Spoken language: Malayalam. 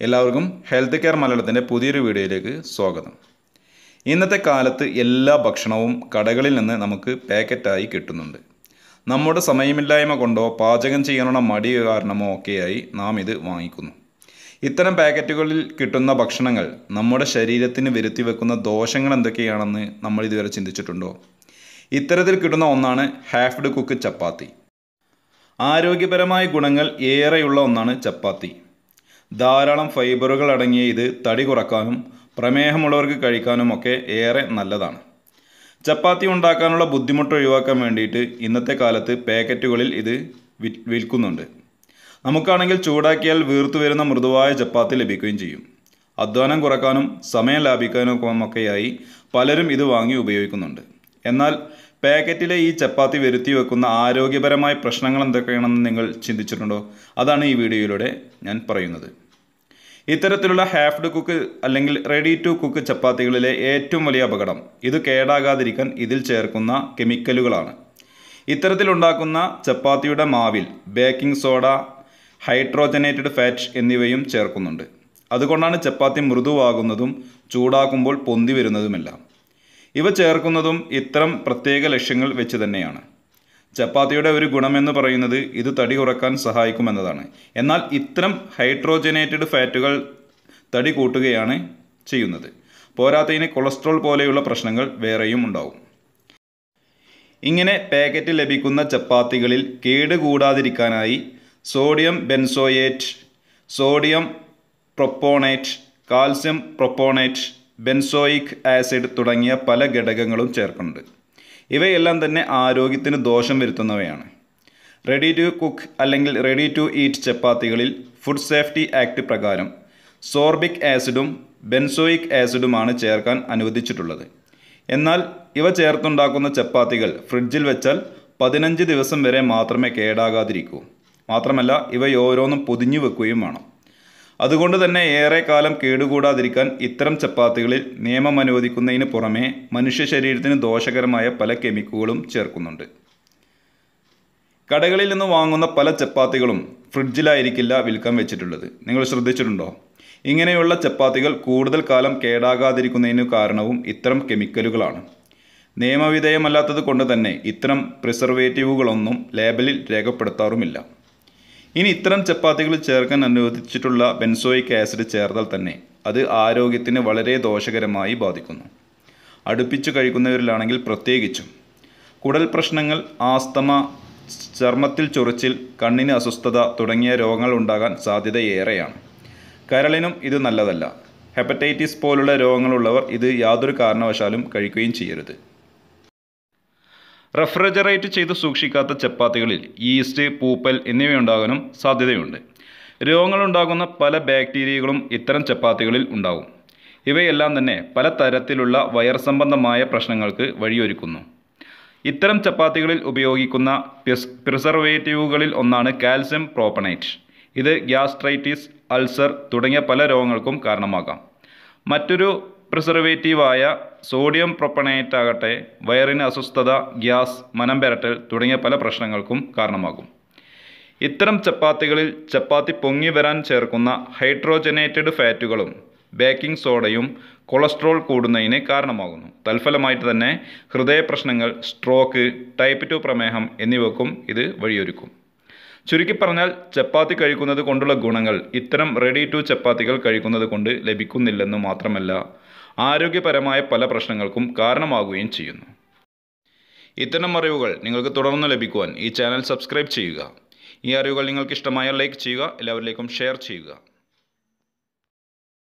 എല്ലാവർക്കും ഹെൽത്ത് കെയർ മലയാളത്തിന്റെ പുതിയൊരു വീഡിയോയിലേക്ക് സ്വാഗതം. ഇന്നത്തെ കാലത്ത് എല്ലാ ഭക്ഷണവും കടകളിൽ നിന്ന് നമുക്ക് പാക്കറ്റായി കിട്ടുന്നുണ്ട്. നമ്മുടെ സമയമില്ലായ്മ കൊണ്ടോ പാചകം ചെയ്യാനുള്ള മടി കാരണമോ ഒക്കെയായി നാം ഇത് വാങ്ങിക്കുന്നു. ഇത്തരം പാക്കറ്റുകളിൽ കിട്ടുന്ന ഭക്ഷണങ്ങൾ നമ്മുടെ ശരീരത്തിന് വരുത്തി വെക്കുന്ന ദോഷങ്ങൾ എന്തൊക്കെയാണെന്ന് നമ്മൾ ഇതുവരെ ചിന്തിച്ചിട്ടുണ്ടോ? ഇത്തരത്തിൽ കിട്ടുന്ന ഒന്നാണ് ഹാഫ്ഡ് കുക്ക് ചപ്പാത്തി ആരോഗ്യപരമായ ഗുണങ്ങൾ ഏറെയുള്ള ഒന്നാണ് ചപ്പാത്തി ധാരാളം ഫൈബറുകൾ അടങ്ങിയ ഇത് തടി കുറക്കാനും പ്രമേഹമുള്ളവർക്ക് കഴിക്കാനും ഒക്കെ ഏറെ നല്ലതാണ്. ചപ്പാത്തി ഉണ്ടാക്കാനുള്ള ബുദ്ധിമുട്ട് ഒഴിവാക്കാൻ വേണ്ടിയിട്ട് ഇന്നത്തെ കാലത്ത് പാക്കറ്റുകളിൽ ഇത് വിൽക്കുന്നുണ്ട്. നമുക്കാണെങ്കിൽ ചൂടാക്കിയാൽ വീർത്തു വരുന്ന മൃദുവായ ചപ്പാത്തി ലഭിക്കുകയും ചെയ്യും. അധ്വാനം കുറക്കാനും സമയം ലാഭിക്കാനും ഒക്കെയായി പലരും ഇത് വാങ്ങി ഉപയോഗിക്കുന്നുണ്ട്. എന്നാൽ പാക്കറ്റിലെ ഈ ചപ്പാത്തി വരുത്തി വെക്കുന്ന ആരോഗ്യപരമായ പ്രശ്നങ്ങൾ എന്തൊക്കെയാണെന്ന് നിങ്ങൾ ചിന്തിച്ചിട്ടുണ്ടോ? അതാണ് ഈ വീഡിയോയിലൂടെ ഞാൻ പറയുന്നത്. ഇത്തരത്തിലുള്ള ഹാഫ്ഡ് കുക്ക് അല്ലെങ്കിൽ റെഡി ടു കുക്ക് ചപ്പാത്തികളിലെ ഏറ്റവും വലിയ അപകടം. ഇത് കേടാകാതിരിക്കാൻ ഇതിൽ ചേർക്കുന്ന കെമിക്കലുകളാണ്. ഇത്തരത്തിലുണ്ടാക്കുന്ന ചപ്പാത്തിയുടെ മാവിൽ ബേക്കിംഗ് സോഡ ഹൈഡ്രോജനേറ്റഡ് ഫാറ്റ് എന്നിവയും ചേർക്കുന്നുണ്ട്. അതുകൊണ്ടാണ് ചപ്പാത്തി മൃദുവാകുന്നതും ചൂടാക്കുമ്പോൾ പൊന്തി വരുന്നതുമെല്ലാം. ഇവ ചേർക്കുന്നതും ഇത്തരം പ്രത്യേക ലക്ഷ്യങ്ങൾ വെച്ച് തന്നെയാണ്. ചപ്പാത്തിയുടെ ഒരു ഗുണമെന്ന് പറയുന്നത് ഇത് തടി കുറയ്ക്കാൻ സഹായിക്കുമെന്നതാണ്. എന്നാൽ ഇത്തരം ഹൈഡ്രോജനേറ്റഡ് ഫാറ്റുകൾ തടി കൂട്ടുകയാണ് ചെയ്യുന്നത്. പോരാത്തതിന് കൊളസ്ട്രോൾ പോലെയുള്ള പ്രശ്നങ്ങൾ വേറെയും ഉണ്ടാവും. ഇങ്ങനെ പാക്കറ്റ് ലഭിക്കുന്ന ചപ്പാത്തികളിൽ കേടുകൂടാതിരിക്കാനായി sodium benzoate sodium propionate calcium propionate benzoic acid തുടങ്ങിയ പല ഘടകങ്ങളും ചേർക്കുന്നുണ്ട്. ഇവയെല്ലാം തന്നെ ആരോഗ്യത്തിന് ദോഷം വരുത്തുന്നവയാണ്. റെഡി ടു കുക്ക് അല്ലെങ്കിൽ റെഡി ടു ഈറ്റ് ചപ്പാത്തികളിൽ ഫുഡ് സേഫ്റ്റി ആക്ട് പ്രകാരം സോർബിക് ആസിഡും ബെൻസോയിക് ആസിഡുമാണ് ചേർക്കാൻ അനുവദിച്ചിട്ടുള്ളത്. എന്നാൽ ഇവ ചേർത്തുണ്ടാക്കുന്ന ചപ്പാത്തികൾ ഫ്രിഡ്ജിൽ വെച്ചാൽ പതിനഞ്ച് ദിവസം വരെ മാത്രമേ കേടാകാതിരിക്കൂ. മാത്രമല്ല ഇവ ഓരോന്നും പൊതിഞ്ഞു വെക്കുകയും വേണം. അതുകൊണ്ട് തന്നെ ഏറെ കാലം കേടുകൂടാതിരിക്കാൻ ഇത്തരം ചപ്പാത്തികളിൽ നിയമം അനുവദിക്കുന്നതിന് പുറമെ മനുഷ്യ ശരീരത്തിന് ദോഷകരമായ പല കെമിക്കലുകളും ചേർക്കുന്നുണ്ട്. കടകളിൽ നിന്ന് വാങ്ങുന്ന പല ചപ്പാത്തികളും ഫ്രിഡ്ജിലായിരിക്കില്ല വിൽക്കാൻ വെച്ചിട്ടുള്ളത്. നിങ്ങൾ ശ്രദ്ധിച്ചിട്ടുണ്ടോ? ഇങ്ങനെയുള്ള ചപ്പാത്തികൾ കൂടുതൽ കാലം കേടാകാതിരിക്കുന്നതിന് കാരണവും ഇത്തരം കെമിക്കലുകളാണ്. നിയമവിധേയമല്ലാത്തത് കൊണ്ട് തന്നെ ഇത്തരം പ്രിസർവേറ്റീവുകളൊന്നും ലേബലിൽ രേഖപ്പെടുത്താറുമില്ല. ഇനി ഇത്തരം ചപ്പാത്തികൾ ചേർക്കാൻ അനുവദിച്ചിട്ടുള്ള ബെൻസോയിക് ആസിഡ് ചേർത്താൽ തന്നെ അത് ആരോഗ്യത്തിന് വളരെ ദോഷകരമായി ബാധിക്കുന്നു. അടുപ്പിച്ചു കഴിക്കുന്നവരിലാണെങ്കിൽ പ്രത്യേകിച്ചും. കുടൽ പ്രശ്നങ്ങൾ ആസ്തമ ചർമ്മത്തിൽ ചൊറിച്ചിൽ കണ്ണിന് അസ്വസ്ഥത തുടങ്ങിയ രോഗങ്ങൾ ഉണ്ടാകാൻ സാധ്യതയേറെയാണ് കരളിനും ഇത് നല്ലതല്ല. ഹെപ്പറ്റൈറ്റിസ് പോലുള്ള രോഗങ്ങളുള്ളവർ ഇത് യാതൊരു കാരണവശാലും കഴിക്കുകയും ചെയ്യരുത്. റെഫ്രിജറേറ്റ് ചെയ്ത് സൂക്ഷിക്കാത്ത ചപ്പാത്തികളിൽ ഈസ്റ്റ് പൂപ്പൽ എന്നിവയുണ്ടാകാനും സാധ്യതയുണ്ട്. രോഗങ്ങളുണ്ടാകുന്ന പല ബാക്ടീരിയകളും ഇത്തരം ചപ്പാത്തികളിൽ ഉണ്ടാകും ഇവയെല്ലാം തന്നെ പല തരത്തിലുള്ള വയർ സംബന്ധമായ പ്രശ്നങ്ങൾക്ക് വഴിയൊരുക്കുന്നു. ഇത്തരം ചപ്പാത്തികളിൽ ഉപയോഗിക്കുന്ന പ്രിസർവേറ്റീവുകളിൽ ഒന്നാണ് കാൽസ്യം പ്രോപ്പണൈറ്റ് ഇത് ഗ്യാസ്ട്രൈറ്റിസ് അൾസർ തുടങ്ങിയ പല രോഗങ്ങൾക്കും കാരണമാകാം. മറ്റൊരു പ്രിസർവേറ്റീവായ സോഡിയം പ്രൊപ്പണേറ്റ് ആകട്ടെ വയറിന് അസ്വസ്ഥത ഗ്യാസ് മനം പെരട്ടൽ തുടങ്ങിയ പല പ്രശ്നങ്ങൾക്കും കാരണമാകും. ഇത്തരം ചപ്പാത്തികളിൽ ചപ്പാത്തി പൊങ്ങി വരാൻ ചേർക്കുന്ന ഹൈഡ്രോജനേറ്റഡ് ഫാറ്റുകളും ബേക്കിംഗ് സോഡയും കൊളസ്ട്രോൾ കൂടുന്നതിന് കാരണമാകുന്നു. തൽഫലമായിട്ട് തന്നെ ഹൃദയ പ്രശ്നങ്ങൾ സ്ട്രോക്ക് ടൈപ്പ് ടു പ്രമേഹം എന്നിവക്കും ഇത് വഴിയൊരുക്കും. ചുരുക്കി പറഞ്ഞാൽ ചപ്പാത്തി കഴിക്കുന്നത് കൊണ്ടുള്ള ഗുണങ്ങൾ ഇത്തരം റെഡി ടു ചപ്പാത്തികൾ കഴിക്കുന്നത് കൊണ്ട് ലഭിക്കുന്നില്ലെന്ന് മാത്രമല്ല ആരോഗ്യപരമായ പല പ്രശ്നങ്ങൾക്കും കാരണമാകുകയും ചെയ്യുന്നു. ഇത്തരം അറിവുകൾ നിങ്ങൾക്ക് തുടർന്ന് ലഭിക്കുവാൻ ഈ ചാനൽ സബ്സ്ക്രൈബ് ചെയ്യുക. ഈ അറിവുകൾ നിങ്ങൾക്ക് ഇഷ്ടമായ ലൈക്ക് ചെയ്യുക എല്ലാവരിലേക്കും ഷെയർ ചെയ്യുക.